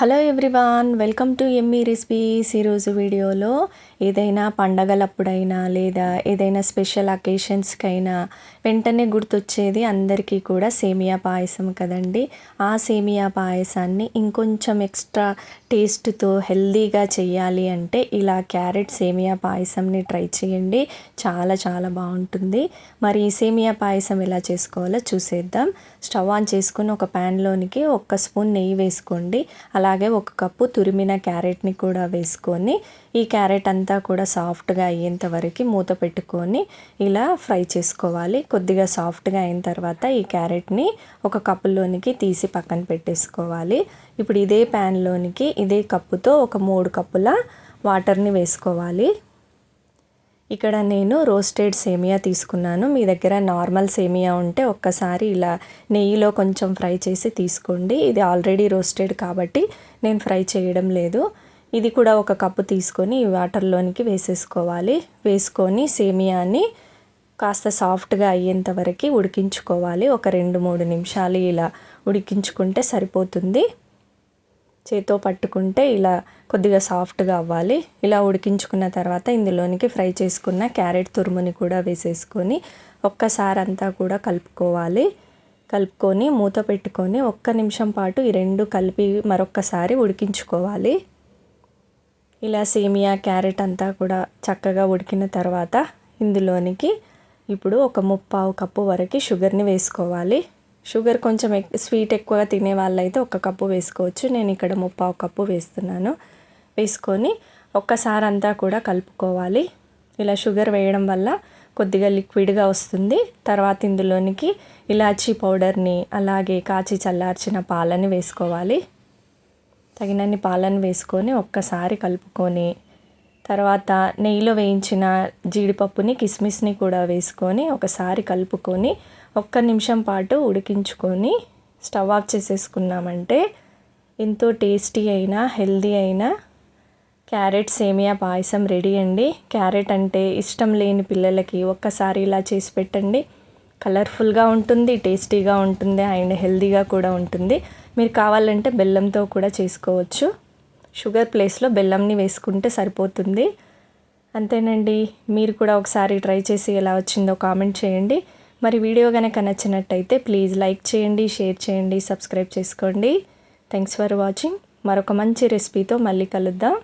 Hello everyone welcome to Emmy recipes. ఈరోజు వీడియోలో ఏదైనా పండగలప్పుడైనా లేదా ఏదైనా స్పెషల్ అకేషన్స్కైనా వెంటనే గుర్తొచ్చేది అందరికీ కూడా సేమియా పాయసం కదండి. ఆ సేమియా పాయసాన్ని ఇంకొంచెం ఎక్స్ట్రా టేస్ట్తో హెల్దీగా చేయాలి అంటే ఇలా క్యారెట్ సేమియా పాయసంని ట్రై చేయండి చాలా చాలా బాగుంటుంది. మరి ఈ సేమియా పాయసం ఎలా చేసుకోవాలో చూసేద్దాం. స్టవ్ ఆన్ చేసుకుని ఒక ప్యాన్లోనికి ఒక్క స్పూన్ నెయ్యి వేసుకోండి. అలా అలాగే ఒక కప్పు తురిమిన క్యారెట్ని కూడా వేసుకొని ఈ క్యారెట్ అంతా కూడా సాఫ్ట్గా అయ్యేంత వరకు మూత పెట్టుకొని ఇలా ఫ్రై చేసుకోవాలి. కొద్దిగా సాఫ్ట్గా అయిన తర్వాత ఈ క్యారెట్ని ఒక కప్పులోనికి తీసి పక్కన పెట్టేసుకోవాలి. ఇప్పుడు ఇదే ప్యాన్లోనికి ఇదే కప్పుతో ఒక మూడు కప్పుల వాటర్ని వేసుకోవాలి. ఇక్కడ నేను రోస్టెడ్ సేమియా తీసుకున్నాను. మీ దగ్గర నార్మల్ సేమియా ఉంటే ఒక్కసారి ఇలా నెయ్యిలో కొంచెం ఫ్రై చేసి తీసుకోండి. ఇది ఆల్రెడీ రోస్టెడ్ కాబట్టి నేను ఫ్రై చేయడం లేదు. ఇది కూడా ఒక కప్పు తీసుకొని ఈ వాటర్లోనికి వేసేసుకోవాలి. వేసుకొని సేమియాని కాస్త సాఫ్ట్గా అయ్యేంత వరకు ఉడికించుకోవాలి. ఒక రెండు మూడు నిమిషాలు ఇలా ఉడికించుకుంటే సరిపోతుంది. చేతో పట్టుకుంటే ఇలా కొద్దిగా సాఫ్ట్గా అవ్వాలి. ఇలా ఉడికించుకున్న తర్వాత ఇందులోనికి ఫ్రై చేసుకున్న క్యారెట్ తురుముని కూడా వేసేసుకొని ఒక్కసారి అంతా కూడా కలుపుకోవాలి. కలుపుకొని మూత పెట్టుకొని ఒక్క నిమిషం పాటు ఈ రెండు కలిపి మరొక్కసారి ఉడికించుకోవాలి. ఇలా సేమియా క్యారెట్ అంతా కూడా చక్కగా ఉడికిన తర్వాత ఇందులోనికి ఇప్పుడు ఒక ముప్పావు కప్పు వరకు షుగర్ని వేసుకోవాలి. షుగర్ కొంచెం స్వీట్ ఎక్కువగా తినే వాళ్ళైతే ఒక కప్పు వేసుకోవచ్చు. నేను ఇక్కడ ముప్పావు కప్పు వేస్తున్నాను. వేసుకొని ఒక్కసారి అంతా కూడా కలుపుకోవాలి. ఇలా షుగర్ వేయడం వల్ల కొద్దిగా లిక్విడ్గా వస్తుంది. తర్వాత ఇందులోనికి ఇలాచీ పౌడర్ని అలాగే కాచి చల్లార్చిన పాలని వేసుకోవాలి. తగినన్ని పాలను వేసుకొని ఒక్కసారి కలుపుకొని తర్వాత నెయ్యిలో వేయించిన జీడిపప్పుని కిస్మిస్ని కూడా వేసుకొని ఒకసారి కలుపుకొని ఒక్క నిమిషం పాటు ఉడికించుకొని స్టవ్ ఆఫ్ చేసేసుకున్నామంటే ఎంతో టేస్టీ అయినా హెల్దీ అయినా క్యారెట్ సేమియా పాయసం రెడీ అండి. క్యారెట్ అంటే ఇష్టం లేని పిల్లలకి ఒక్కసారి ఇలా చేసి పెట్టండి. కలర్ఫుల్గా ఉంటుంది టేస్టీగా ఉంటుంది అండ్ హెల్దీగా కూడా ఉంటుంది. మీరు కావాలంటే బెల్లంతో కూడా చేసుకోవచ్చు. షుగర్ ప్లేస్లో బెల్లంని వేసుకుంటే సరిపోతుంది. అంతేనండి. మీరు కూడా ఒకసారి ట్రై చేసి ఎలా వచ్చిందో కామెంట్ చేయండి. మరి వీడియో కనుక నచ్చినట్టయితే ప్లీజ్ లైక్ చేయండి షేర్ చేయండి సబ్స్క్రైబ్ చేసుకోండి. Thanks for watching. మరొక మంచి రెసిపీతో మళ్ళీ కలుద్దాం.